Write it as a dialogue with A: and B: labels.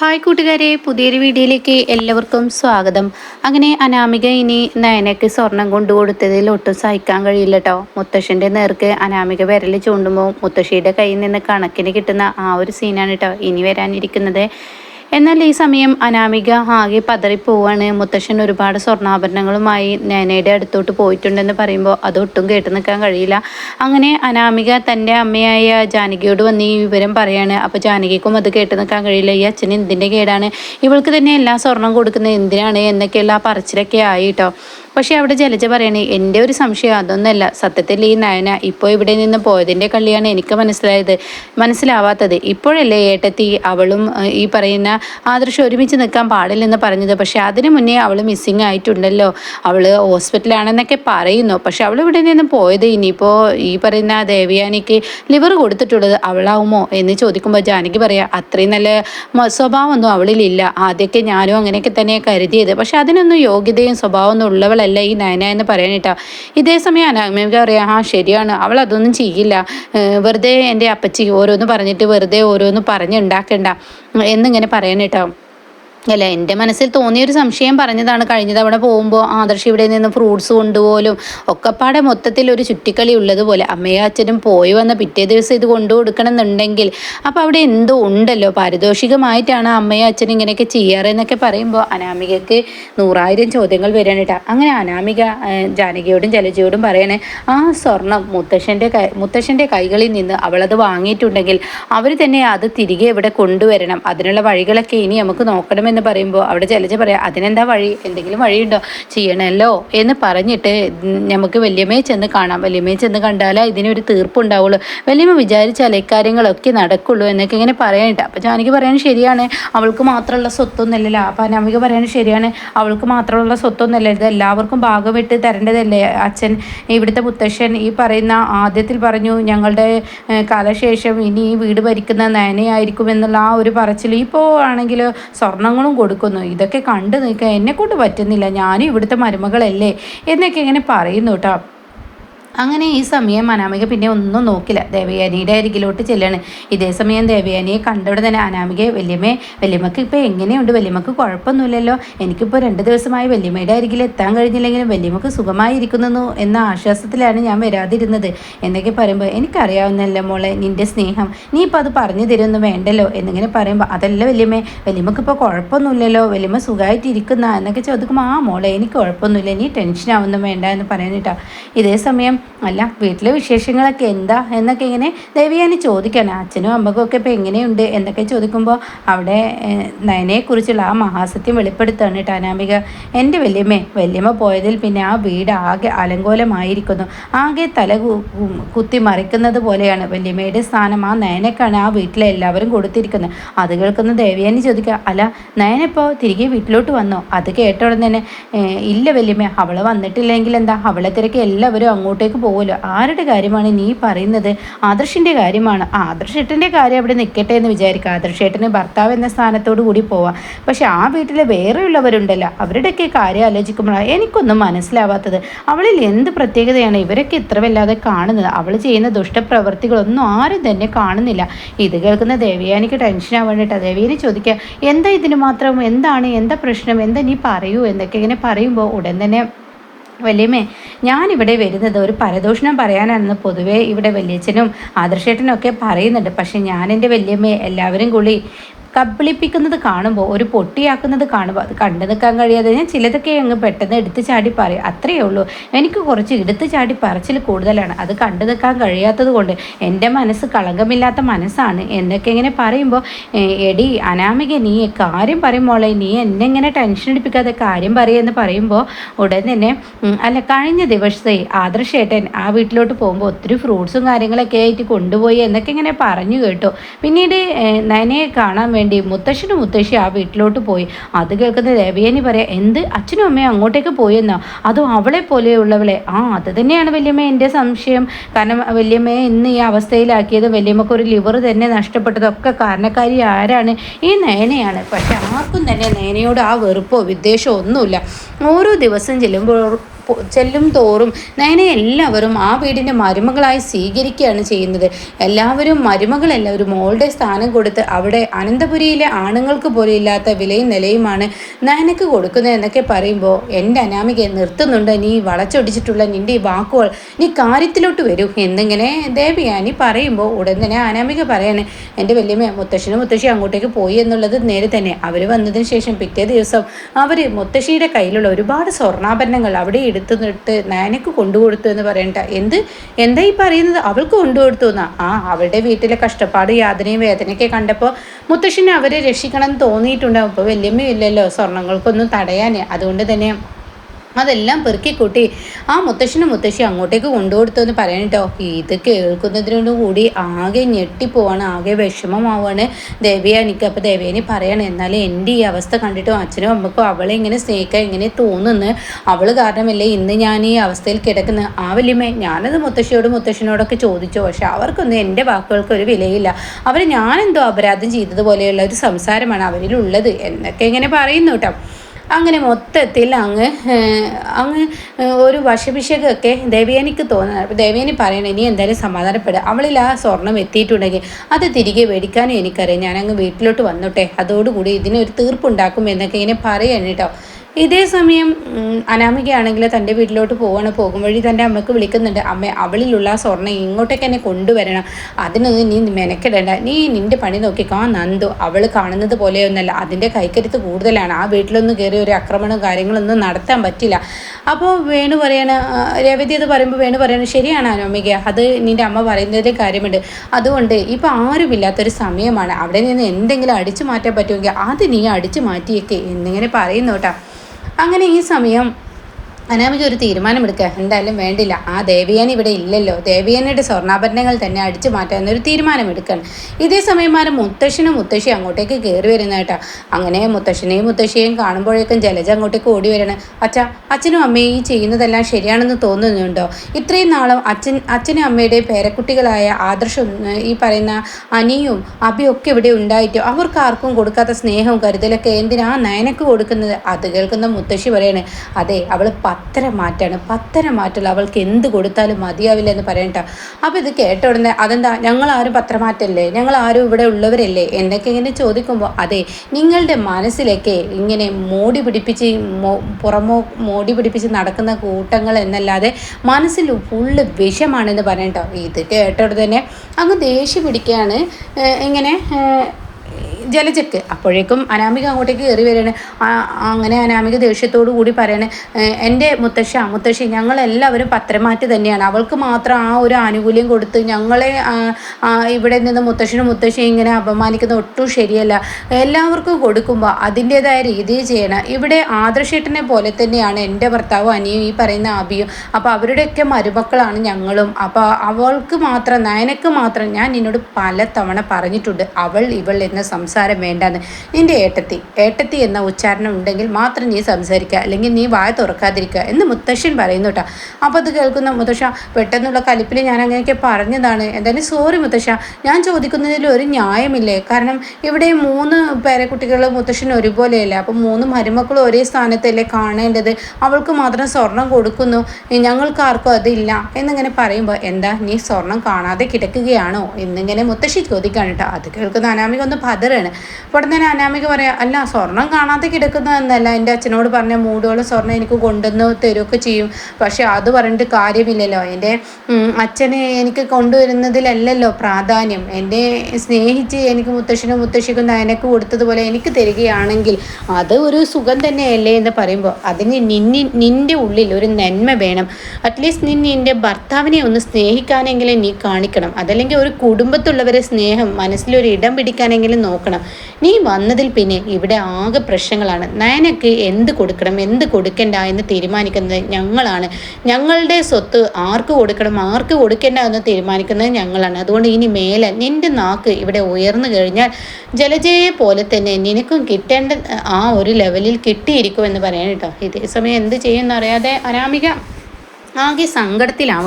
A: Hi കൂട്ടുകാരെ പുതിയൊരു വീഡിയോയിലേക്ക് എല്ലാവർക്കും സ്വാഗതം. അങ്ങനെ അനാമിക ഇനി നയനയ്ക്ക് സ്വർണം കൊണ്ടു കൊടുത്തതിൽ ഒട്ടും സഹിക്കാൻ കഴിയില്ല കേട്ടോ മുത്തശ്ശന്റെ നേർക്ക് അനാമിക വിരൽ ചൂണ്ടുമ്പോൾ മുത്തശ്ശിയുടെ കയ്യിൽ നിന്ന് കണക്കിന് കിട്ടുന്ന ആ ഒരു സീനാണ് കേട്ടോ ഇനി വരാനിരിക്കുന്നത്. എന്നാൽ ഈ സമയം അനാമിക ആകെ പതറിപ്പോവാണ്. മുത്തശ്ശൻ ഒരുപാട് സ്വർണാഭരണങ്ങളുമായി നേനയുടെ അടുത്തോട്ട് പോയിട്ടുണ്ടെന്ന് പറയുമ്പോൾ അതൊട്ടും കേട്ടു നിൽക്കാൻ കഴിയില്ല. അങ്ങനെ അനാമിക തന്റെ അമ്മയായ ജാനകിയോട് വന്ന് ഈ വിവരം പറയാണ്. അപ്പോൾ ജാനകിക്കും അത് കേട്ടു നിൽക്കാൻ കഴിയില്ല. ഈ അച്ഛൻ എന്തിന്റെ കേടാണ്? ഇവൾക്ക് തന്നെ എല്ലാ സ്വർണം കൊടുക്കുന്നത് എന്തിനാണ്? എന്നൊക്കെയുള്ള പറച്ചിലൊക്കെ ആയി കേട്ടോ. പക്ഷെ അവിടെ ജലജ പറയണേ എന്റെ ഒരു സംശയം അതൊന്നുമല്ല സത്യത്തിൽ ഈ നയന ഇപ്പോൾ ഇവിടെ നിന്ന് പോയതിന്റെ കള്ളിയാണ് എനിക്ക് മനസ്സിലായത് മനസ്സിലാവാത്തത്. ഇപ്പോഴല്ലേ ഏട്ടത്തി അവളും ഈ പറയുന്ന ആദർശം ഒരുമിച്ച് നിൽക്കാൻ പാടില്ലെന്ന് പറഞ്ഞത്. പക്ഷേ അതിനു മുന്നേ അവൾ മിസ്സിങ് ആയിട്ടുണ്ടല്ലോ. അവൾ ഹോസ്പിറ്റലാണെന്നൊക്കെ പറയുന്നു. പക്ഷെ അവൾ ഇവിടെ നിന്ന് പോയത് ഇനിയിപ്പോൾ ഈ പറയുന്ന ദേവിയാനിക്ക് ലിവർ കൊടുത്തിട്ടുള്ളത് അവളാവുമോ? എന്ന് ചോദിക്കുമ്പോൾ ജാനകി പറയാം അത്രയും നല്ല സ്വഭാവമൊന്നും അവളിലില്ല. ആദ്യമൊക്കെ ഞാനും അങ്ങനെയൊക്കെ തന്നെ കരുതിയത്. പക്ഷെ അതിനൊന്നും യോഗ്യതയും സ്വഭാവമൊന്നും ഉള്ളവളല്ല. അല്ല ഈ നയന എന്ന് പറയാനിട്ടാ. ഇതേ സമയം അനാമിക പറയാം ആ ശരിയാണ്. അവൾ അതൊന്നും ചെയ്യില്ല. വെറുതെ എന്റെ അപ്പച്ചി ഓരോന്ന് പറഞ്ഞിട്ട് വെറുതെ ഓരോന്ന് പറഞ്ഞുണ്ടാക്കണ്ട എന്നിങ്ങനെ പറയാനിട്ടോ. അല്ല എന്റെ മനസ്സിൽ തോന്നിയൊരു സംശയം പറഞ്ഞതാണ്. കഴിഞ്ഞ തവണ പോകുമ്പോൾ ആദർശ് ഇവിടെ നിന്ന് ഫ്രൂട്ട്സ് കൊണ്ടുപോലും ഒക്കെപ്പാടെ മൊത്തത്തിൽ ഒരു ചുറ്റിക്കളി ഉള്ളതുപോലെ അമ്മയും അച്ഛനും പോയി വന്ന പിറ്റേ ദിവസം ഇത് കൊണ്ടു കൊടുക്കണം എന്നുണ്ടെങ്കിൽ അപ്പോൾ അവിടെ എന്തോ ഉണ്ടല്ലോ? പാരിതോഷികമായിട്ടാണ് അമ്മയും അച്ഛനും ഇങ്ങനെയൊക്കെ ചെയ്യാറെന്നൊക്കെ പറയുമ്പോൾ അനാമികക്ക് നൂറായിരം ചോദ്യങ്ങൾ വരാനിട്ടാ അങ്ങനെ അനാമിക ജാനകിയോടും ജലജയോടും പറയണേ ആ സ്വർണം മുത്തശ്ശന്റെ കൈ മുത്തശ്ശന്റെ കൈകളിൽ നിന്ന് അവളത് വാങ്ങിയിട്ടുണ്ടെങ്കിൽ അവർ തന്നെ അത് തിരികെ ഇവിടെ കൊണ്ടുവരണം. അതിനുള്ള വഴികളൊക്കെ ഇനി നമുക്ക് നോക്കണമെന്ന് എന്ന് പറയുമ്പോൾ അവിടെ ജലജ പറയാം അതിനെന്താ വഴി? എന്തെങ്കിലും വഴിയുണ്ടോ? ചെയ്യണമല്ലോ എന്ന് പറഞ്ഞിട്ട് നമുക്ക് വല്യമ്മയെ ചെന്ന് കാണാം. വല്യമ്മയെ ചെന്ന് കണ്ടാലേ ഇതിനൊരു തീർപ്പുണ്ടാവുള്ളൂ. വല്യമ്മ വിചാരിച്ചാൽ ഇക്കാര്യങ്ങളൊക്കെ നടക്കുള്ളൂ എന്നൊക്കെ ഇങ്ങനെ പറയാനിട്ട്. അപ്പോൾ ജാനകി പറയാൻ ശരിയാണ്. അവൾക്ക് മാത്രമുള്ള സ്വത്തൊന്നുമില്ലല്ലോ അപ്പം അനാമിക പറയാൻ ശരിയാണ്. അവൾക്ക് മാത്രമുള്ള സ്വത്തൊന്നുമല്ല. ഇത് എല്ലാവർക്കും ഭാഗം വിട്ട് തരേണ്ടതല്ലേ? അച്ഛൻ ഇവിടുത്തെ മുത്തശ്ശൻ ഈ പറയുന്ന ആദ്യത്തിൽ പറഞ്ഞു ഞങ്ങളുടെ കാലശേഷം ഇനി ഈ വീട് ഭരിക്കുന്ന നയനയായിരിക്കും എന്നുള്ള ആ ഒരു പറച്ചിൽ ഇപ്പോൾ ആണെങ്കിൽ സ്വർണങ്ങളും ഭക്ഷണവും കൊടുക്കുന്നു. ഇതൊക്കെ കണ്ടു നിൽക്കാൻ എന്നെക്കൊണ്ട് പറ്റുന്നില്ല. ഞാനും ഇവിടുത്തെ മരുമകളല്ലേ? എന്നൊക്കെ ഇങ്ങനെ പറയുന്നു കേട്ടോ. അങ്ങനെ ഈ സമയം അനാമിക പിന്നെ ഒന്നും നോക്കില്ല. ദേവയാനിയുടെ അരികിലോട്ട് ചെല്ലാണ്. ഇതേ സമയം ദേവയാനിയെ കണ്ടവിടെ തന്നെ അനാമിക വല്യമ്മേ വല്യമ്മക്ക് ഇപ്പോൾ എങ്ങനെയുണ്ട്? വല്യമ്മക്ക് കുഴപ്പമൊന്നുമില്ലല്ലോ. എനിക്കിപ്പോൾ രണ്ട് ദിവസമായി വല്യമ്മയുടെ അരികിൽ എത്താൻ കഴിഞ്ഞില്ലെങ്കിലും വല്യമ്മക്ക് സുഖമായിരിക്കുന്നു എന്ന ആശ്വാസത്തിലാണ് ഞാൻ വരാതിരുന്നത്. എന്നൊക്കെ പറയുമ്പോൾ എനിക്കറിയാവുന്നല്ല മോളെ നിന്റെ സ്നേഹം. നീ ഇപ്പോൾ അത് പറഞ്ഞു തരുമെന്ന് വേണ്ടല്ലോ? എന്നിങ്ങനെ പറയുമ്പോൾ അതല്ല വല്യമ്മേ വല്യമ്മക്ക് ഇപ്പോൾ കുഴപ്പമൊന്നുമില്ലല്ലോ. വല്യമ്മ സുഖമായിട്ടിരിക്കുന്ന എന്നൊക്കെ ചോദിക്കുമ്പോൾ ആ മോളെ എനിക്ക് കുഴപ്പമൊന്നുമില്ല. നീ ടെൻഷൻ ആവുന്നു വേണ്ട എന്ന് പറയാനിട്ടാ ഇതേ സമയം അല്ല വീട്ടിലെ വിശേഷങ്ങളൊക്കെ എന്താ എന്നൊക്കെ ഇങ്ങനെ ദേവിയാനി ചോദിക്കാൻ അച്ഛനും അമ്മക്കും ഒക്കെ ഇപ്പോൾ എങ്ങനെയുണ്ട് എന്നൊക്കെ ചോദിക്കുമ്പോൾ അവിടെ നയനെക്കുറിച്ചുള്ള ആ മഹാസത്യം വെളിപ്പെടുത്താണ് കേട്ടോ അനാമിക എന്റെ വല്യമ്മ വല്യമ്മ പോയതിൽ പിന്നെ ആ വീട് ആകെ അലങ്കോലമായിരിക്കുന്നു. ആകെ തല കുത്തി മറിക്കുന്നത് പോലെയാണ്. വല്യമ്മയുടെ സ്ഥാനം ആ നയനക്കാണ് ആ വീട്ടിലെ എല്ലാവരും കൊടുത്തിരിക്കുന്നത്. അത് കേൾക്കുന്ന ദേവിയാനി ചോദിക്കുക അല്ല നയനിപ്പോൾ തിരികെ വീട്ടിലോട്ട് വന്നോ? അത് കേട്ടോടെ തന്നെ ഇല്ല വല്യമ്മ അവൾ വന്നിട്ടില്ലെങ്കിൽ എന്താ? അവളെ തിരക്ക് എല്ലാവരും അങ്ങോട്ടേക്ക് അങ്ങോട്ടേക്ക് പോകുമല്ലോ ആരുടെ കാര്യമാണ് നീ പറയുന്നത്? ആദർശിന്റെ കാര്യമാണ്. ആദർശേട്ടന്റെ കാര്യം അവിടെ നിൽക്കട്ടെ എന്ന് വിചാരിക്കുക ആദർശേട്ടന് ഭർത്താവ് എന്ന സ്ഥാനത്തോടു കൂടി പോവാം. പക്ഷെ ആ വീട്ടിലെ വേറെയുള്ളവരുണ്ടല്ലോ. അവരുടെയൊക്കെ കാര്യം ആലോചിക്കുമ്പോഴാണ് എനിക്കൊന്നും മനസ്സിലാവാത്തത്. അവളിൽ എന്ത് പ്രത്യേകതയാണ്? ഇവരൊക്കെ ഇത്ര വല്ലാതെ കാണുന്നത്. അവൾ ചെയ്യുന്ന ദുഷ്ടപ്രവൃത്തികളൊന്നും ആരും തന്നെ കാണുന്നില്ല. ഇത് കേൾക്കുന്ന ദേവിയാനിക്ക് ടെൻഷൻ ആവേണ്ടിട്ടാണ് ദേവിയെ ചോദിക്കുക എന്താ ഇതിന് മാത്രം? എന്താണ്? എന്താ പ്രശ്നം? എന്താ നീ പറയൂ? എന്നൊക്കെ ഇങ്ങനെ പറയുമ്പോൾ ഉടൻ തന്നെ വല്യമ്മേ ഞാനിവിടെ വരുന്നത് ഒരു പരദൂഷണം പറയാനാണെന്ന് പൊതുവേ ഇവിടെ വല്യച്ഛനും ആദർശേട്ടനും ഒക്കെ പറയുന്നുണ്ട്. പക്ഷേ ഞാൻ എന്റെ വല്യമ്മയെ എല്ലാവരും കൂടി കബളിപ്പിക്കുന്നത് കാണുമ്പോൾ ഒരു പൊട്ടിയാക്കുന്നത് കാണുമ്പോൾ അത് കണ്ടു നിൽക്കാൻ കഴിയാതെ ഞാൻ ചിലതൊക്കെ അങ്ങ് പെട്ടെന്ന് എടുത്തു ചാടി പറയും അത്രയേ ഉള്ളൂ. എനിക്ക് കുറച്ച് എടുത്തു ചാടി പറച്ചിൽ കൂടുതലാണ്. അത് കണ്ടു നിൽക്കാൻ കഴിയാത്തത് കൊണ്ട് എന്റെ മനസ്സ് കളങ്കമില്ലാത്ത മനസ്സാണ്. എന്നൊക്കെ ഇങ്ങനെ പറയുമ്പോൾ എടി അനാമിക നീ കാര്യം പറയുമ്പോളെ നീ എന്നെ ഇങ്ങനെ ടെൻഷൻ എടുപ്പിക്കാതെ കാര്യം പറയുമെന്ന് പറയുമ്പോൾ ഉടൻ തന്നെ അല്ല കഴിഞ്ഞ ദിവസത്തെ ആദർശേട്ടൻ ആ വീട്ടിലോട്ട് പോകുമ്പോൾ ഒത്തിരി ഫ്രൂട്ട്സും കാര്യങ്ങളൊക്കെ ആയിട്ട് കൊണ്ടുപോയി എന്നൊക്കെ ഇങ്ങനെ പറഞ്ഞു കേട്ടോ. പിന്നീട് നനയെ കാണാൻ വേണ്ടി മുത്തശ്ശനും മുത്തശ്ശി ആ വീട്ടിലോട്ട് പോയി. അത് കേൾക്കുന്ന ദേവയനി പറയാം എന്ത്? അച്ഛനും അമ്മയും അങ്ങോട്ടേക്ക് പോയെന്നോ? അതും അവളെ പോലെയുള്ളവളെ. ആ അത് തന്നെയാണ് വല്യമ്മ എന്റെ സംശയം. കാരണം വല്യമ്മയെ ഇന്ന് ഈ അവസ്ഥയിലാക്കിയത് വല്യമ്മക്ക് ഒരു ലിവർ തന്നെ നഷ്ടപ്പെട്ടതൊക്കെ കാരണക്കാരി ആരാണ്? ഈ നേനയാണ്. പക്ഷെ ആർക്കും തന്നെ നേനയോട് ആ വെറുപ്പോ വിദ്വേഷമോ ഒന്നുമില്ല. ഓരോ ദിവസം ചെല്ലുമ്പോൾ ചെല്ലും തോറും നയനെ എല്ലാവരും ആ വീടിന്റെ മരുമകളായി സ്വീകരിക്കുകയാണ് ചെയ്യുന്നത്. എല്ലാവരും മരുമകളല്ല ഒരു മോളുടെ സ്ഥാനം കൊടുത്ത് അവിടെ അനന്തപുരിയിലെ ആണുങ്ങൾക്ക് പോലും ഇല്ലാത്ത വിലയും നിലയുമാണ് നയനക്ക് കൊടുക്കുന്നത് എന്നൊക്കെ പറയുമ്പോൾ എന്റെ അനാമികയെ നിർത്തുന്നുണ്ട്. നീ വളച്ചൊടിച്ചിട്ടുള്ള നിന്റെ ഈ വാക്കുകൾ നീ കാര്യത്തിലോട്ട് വരൂ. എന്നിങ്ങനെ ദേവിയാനി പറയുമ്പോൾ ഉടൻ തന്നെ അനാമിക പറയാണ് എന്റെ വല്യമ്മ മുത്തശ്ശനും മുത്തശ്ശി അങ്ങോട്ടേക്ക് പോയി എന്നുള്ളത് നേരെ തന്നെ. അവർ വന്നതിന് ശേഷം പിറ്റേ ദിവസം അവർ മുത്തശ്ശിയുടെ കയ്യിലുള്ള ഒരുപാട് സ്വർണാഭരണങ്ങൾ അവിടെ എടുത്തുനിട്ട് നയനക്ക് കൊണ്ടുകൊടുത്തു എന്ന് പറയണ്ട. എന്ത്? എന്താ ഈ പറയുന്നത്? അവൾക്ക് കൊണ്ടുകൊടുത്തു എന്നാ? ആ അവളുടെ വീട്ടിലെ കഷ്ടപ്പാട് യാതനയും വേദനയൊക്കെ കണ്ടപ്പോൾ മുത്തശ്ശിനെ അവരെ രക്ഷിക്കണം എന്ന് തോന്നിയിട്ടുണ്ടാവും ഇപ്പോൾ വല്യമ്മയില്ലല്ലോ സ്വർണങ്ങൾക്കൊന്നും തടയാൻ അതുകൊണ്ട് തന്നെ അതെല്ലാം പെറുക്കിക്കൂട്ടി ആ മുത്തശ്ശനും മുത്തശ്ശി അങ്ങോട്ടേക്ക് കൊണ്ടുകൊടുത്തു എന്ന് പറയണട്ടോ ഇത് കേൾക്കുന്നതിനോട് കൂടി ആകെ ഞെട്ടിപ്പോവാണ് ആകെ വിഷമമാവാണ് ദേവിയാനിക്ക് അപ്പോൾ ദേവിയാനി പറയണം. എന്നാലും എന്റെ ഈ അവസ്ഥ കണ്ടിട്ടും അച്ഛനും അമ്മക്കും അവളെ ഇങ്ങനെ സ്നേഹിക്കാൻ ഇങ്ങനെ തോന്നുന്നു. അവൾ കാരണമല്ലേ ഇന്ന് ഞാൻ ഈ അവസ്ഥയിൽ കിടക്കുന്നത് ആ വലിയമേ ഞാനത് മുത്തശ്ശിയോടും മുത്തശ്ശനോടൊക്കെ ചോദിച്ചു. പക്ഷെ അവർക്കൊന്നും എന്റെ വാക്കുകൾക്ക് ഒരു വിലയില്ല. അവർ ഞാനെന്തോ അപരാധം ചെയ്തതുപോലെയുള്ള ഒരു സംസാരമാണ് അവരിലുള്ളത് എന്നൊക്കെ ഇങ്ങനെ പറയുന്നു കേട്ടോ. അങ്ങനെ മൊത്തത്തിൽ അങ്ങ് അങ്ങ് ഒരു വശഭിഷേകമൊക്കെ ദേവയാനിക്ക് തോന്നുന്നത് ദേവയാനി പറയണം ഇനി എന്തായാലും സമാധാനപ്പെടുക. അവളിൽ ആ സ്വർണം എത്തിയിട്ടുണ്ടെങ്കിൽ അത് തിരികെ മേടിക്കാനും എനിക്കറിയാം. ഞാനങ്ങ് വീട്ടിലോട്ട് വന്നോട്ടെ. അതോടുകൂടി ഇതിനൊരു തീർപ്പുണ്ടാക്കും എന്നൊക്കെ ഇങ്ങനെ പറയാണ് കേട്ടോ. ഇതേ സമയം അനാമികയാണെങ്കിൽ തന്റെ വീട്ടിലോട്ട് പോവാണ്. പോകും വഴി തന്റെ അമ്മയ്ക്ക് വിളിക്കുന്നുണ്ട്. അമ്മ അവളിലുള്ള സ്വർണം ഇങ്ങോട്ടേക്ക് എന്നെ കൊണ്ടുവരണം. അതിനൊന്നും നീ മെനക്കെടേണ്ട. നീ നിന്റെ പണി നോക്കിക്കോ. നന്ദു അവൾ കാണുന്നത് പോലെയൊന്നല്ല അതിന്റെ കൈക്കരുത്ത് കൂടുതലാണ്. ആ വീട്ടിലൊന്നും കയറി ഒരു ആക്രമണവും കാര്യങ്ങളൊന്നും നടത്താൻ പറ്റില്ല. അപ്പോൾ വേണു പറയണ രവതി അത് പറയുമ്പോൾ വേണു പറയണ ശരിയാണ് അനോമിക അത് നിന്റെ അമ്മ പറയുന്നതിൽ കാര്യമുണ്ട്. അതുകൊണ്ട് ഇപ്പോൾ ആരുമില്ലാത്തൊരു സമയമാണ്. അവിടെ നിന്ന് എന്തെങ്കിലും അടിച്ചു മാറ്റാൻ പറ്റുമെങ്കിൽ അത് നീ അടിച്ചു മാറ്റിയേക്ക് എന്നിങ്ങനെ പറയുന്നു കേട്ടോ. അങ്ങനെ ഈ സമയം അനാമിക ഒരു തീരുമാനമെടുക്കുക. എന്തായാലും വേണ്ടില്ല. ആ ദേവിയൻ ഇവിടെ ഇല്ലല്ലോ. ദേവിയനയുടെ സ്വർണാഭരണങ്ങൾ തന്നെ അടിച്ചു മാറ്റാൻ എന്നൊരു തീരുമാനമെടുക്കണം. ഇതേ സമയം മാറി മുത്തശ്ശനും മുത്തശ്ശി അങ്ങോട്ടേക്ക് കയറി വരുന്ന അങ്ങനെ മുത്തശ്ശനെയും മുത്തശ്ശിയെയും കാണുമ്പോഴേക്കും ജലജ അങ്ങോട്ടേക്ക് ഓടി വരണം അച്ഛ അച്ഛനും അമ്മയും ഈ ചെയ്യുന്നതെല്ലാം ശരിയാണെന്ന് തോന്നുന്നുണ്ടോ? ഇത്രയും നാളും അച്ഛൻ അച്ഛനും അമ്മയുടെ പേരക്കുട്ടികളായ ആദർശം ഈ പറയുന്ന അനിയും അബിയൊക്കെ ഇവിടെ ഉണ്ടായിട്ടോ. അവർക്ക് ആർക്കും കൊടുക്കാത്ത സ്നേഹവും കരുതലൊക്കെ എന്തിനാ നയനക്ക് കൊടുക്കുന്നത്? അത് കേൾക്കുന്ന മുത്തശ്ശി പറയണേ അതെ അവൾ പത്തര മാറ്റാണ്. പത്തര മാറ്റല്ല അവൾക്ക് എന്ത് കൊടുത്താലും മതിയാവില്ല എന്ന് പറയണ്ട അപ്പോൾ ഇത് കേട്ട ഉടനെ അതെന്താ ഞങ്ങൾ ആരും പത്രമാറ്റല്ലേ ഞങ്ങൾ ആരും ഇവിടെ ഉള്ളവരല്ലേ? എന്നൊക്കെ ഇങ്ങനെ ചോദിക്കുമ്പോൾ അതെ നിങ്ങളുടെ മനസ്സിലേക്ക് ഇങ്ങനെ മോടി പിടിപ്പിച്ച് പുറമോ മോടി പിടിപ്പിച്ച് നടക്കുന്ന കൂട്ടങ്ങൾ എന്നല്ലാതെ മനസ്സിൽ ഫുള്ള് വിഷമാണെന്ന് പറയണ്ട ഇത് കേട്ട തന്നെ അങ്ങ് ദേഷ്യം പിടിക്കുകയാണ്. ഇങ്ങനെ ജലജക്ക്. അപ്പോഴേക്കും അനാമിക അങ്ങോട്ടേക്ക് കയറി വരികയാണ് അങ്ങനെ അനാമിക ദേഷ്യത്തോടു കൂടി പറയണേ എന്റെ മുത്തശ്ശ മുത്തശ്ശി ഞങ്ങളെല്ലാവരും പത്രമാറ്റ് തന്നെയാണ്. അവൾക്ക് മാത്രം ആ ഒരു ആനുകൂല്യം കൊടുത്ത് ഞങ്ങളെ ഇവിടെ നിന്ന് മുത്തശ്ശനും മുത്തശ്ശിയും ഇങ്ങനെ അപമാനിക്കുന്ന ഒട്ടും ശരിയല്ല. എല്ലാവർക്കും കൊടുക്കുമ്പോൾ അതിന്റേതായ രീതിയിൽ ചെയ്യണം. ഇവിടെ ആദർശേട്ടനെ പോലെ തന്നെയാണ് എന്റെ ഭർത്താവും അനിയും ഈ പറയുന്ന ആബിയും. അപ്പോൾ അവരുടെയൊക്കെ മരുമക്കളാണ് ഞങ്ങളും. അപ്പോൾ അവൾക്ക് മാത്രം നയനക്ക് മാത്രം ഞാൻ നിന്നോട് പല തവണ പറഞ്ഞിട്ടുണ്ട്. അവൾ ഇവൾ എന്ന സംസാരം സംസാരം വേണ്ടെന്ന്. നിന്റെ ഏട്ടത്തി ഏട്ടത്തി എന്ന ഉച്ചാരണം ഉണ്ടെങ്കിൽ മാത്രം നീ സംസാരിക്കുക അല്ലെങ്കിൽ നീ വായ തുറക്കാതിരിക്കുക എന്ന് മുത്തശ്ശൻ പറയുന്നു കേട്ടോ അപ്പോൾ അത് കേൾക്കുന്ന മുത്തശ്ശ പെട്ടെന്നുള്ള കലിപ്പിൽ ഞാൻ അങ്ങനെയൊക്കെ പറഞ്ഞതാണ്. എന്തായാലും സോറി മുത്തശ്ശ. ഞാൻ ചോദിക്കുന്നതിൽ ഒരു ന്യായമില്ലേ? കാരണം ഇവിടെ മൂന്ന് പേരക്കുട്ടികൾ മുത്തശ്ശൻ ഒരുപോലെയല്ല? അപ്പം മൂന്ന് മരുമക്കളും ഒരേ സ്ഥാനത്തല്ലേ കാണേണ്ടത്? അവൾക്ക് മാത്രം സ്വർണം കൊടുക്കുന്നു. ഞങ്ങൾക്ക് ആർക്കും അതില്ല. എന്നിങ്ങനെ പറയുമ്പോൾ എന്താ നീ സ്വർണം കാണാതെ കിടക്കുകയാണോ? എന്നിങ്ങനെ മുത്തശ്ശി ചോദിക്കാണ് കേട്ടോ അത് കേൾക്കുന്ന അനാമിക ഒന്ന് പതറാണ്. ഉടനെ തന്നെ അനാമിക പറയാം അല്ല സ്വർണം കാണാതെ കിടക്കുന്നതെന്നല്ല എന്റെ അച്ഛനോട് പറഞ്ഞ മൂടുകൾ സ്വർണം എനിക്ക് കൊണ്ടുവന്ന് തരുമൊക്കെ ചെയ്യും. പക്ഷെ അത് പറഞ്ഞിട്ട് കാര്യമില്ലല്ലോ. എന്റെ അച്ഛനെ എനിക്ക് കൊണ്ടുവരുന്നതിലല്ലല്ലോ പ്രാധാന്യം. എന്റെ സ്നേഹിച്ച് എനിക്ക് മുത്തശ്ശനും മുത്തശ്ശിക്കും നയനക്ക് കൊടുത്തതുപോലെ എനിക്ക് തരികയാണെങ്കിൽ അത് ഒരു സുഖം തന്നെയല്ലേ എന്ന് പറയുമ്പോൾ അതിന് നിന്നി നിന്റെ ഉള്ളിൽ ഒരു നന്മ വേണം. അറ്റ്ലീസ്റ്റ് നീ നിന്റെ ഭർത്താവിനെ ഒന്ന് സ്നേഹിക്കാനെങ്കിലും നീ കാണിക്കണം. അതല്ലെങ്കിൽ ഒരു കുടുംബത്തുള്ളവരെ സ്നേഹം മനസ്സിലൊരു ഇടം പിടിക്കാനെങ്കിലും നോക്കണം. കൊടുക്കണം നീ വന്നതിൽ പിന്നെ ഇവിടെ ആകെ പ്രശ്നങ്ങളാണ്. നയനക്ക് എന്ത് കൊടുക്കണം എന്ത് കൊടുക്കണ്ട എന്ന് തീരുമാനിക്കുന്നത് ഞങ്ങളാണ്. ഞങ്ങളുടെ സ്വത്ത് ആർക്ക് കൊടുക്കണം ആർക്ക് കൊടുക്കേണ്ട എന്ന് തീരുമാനിക്കുന്നത് ഞങ്ങളാണ്. അതുകൊണ്ട് ഇനി മേലെ നിന്റെ നാക്ക് ഇവിടെ ഉയർന്നു കഴിഞ്ഞാൽ ജലജയെ പോലെ തന്നെ നിനക്കും കിട്ടേണ്ട ആ ഒരു ലെവലിൽ കിട്ടിയിരിക്കും എന്ന് പറയാൻ കേട്ടോ. ഇതേ സമയം എന്ത് ചെയ്യുമെന്നറിയാതെ അനാമിക ആകെ സങ്കടത്തിലാവണം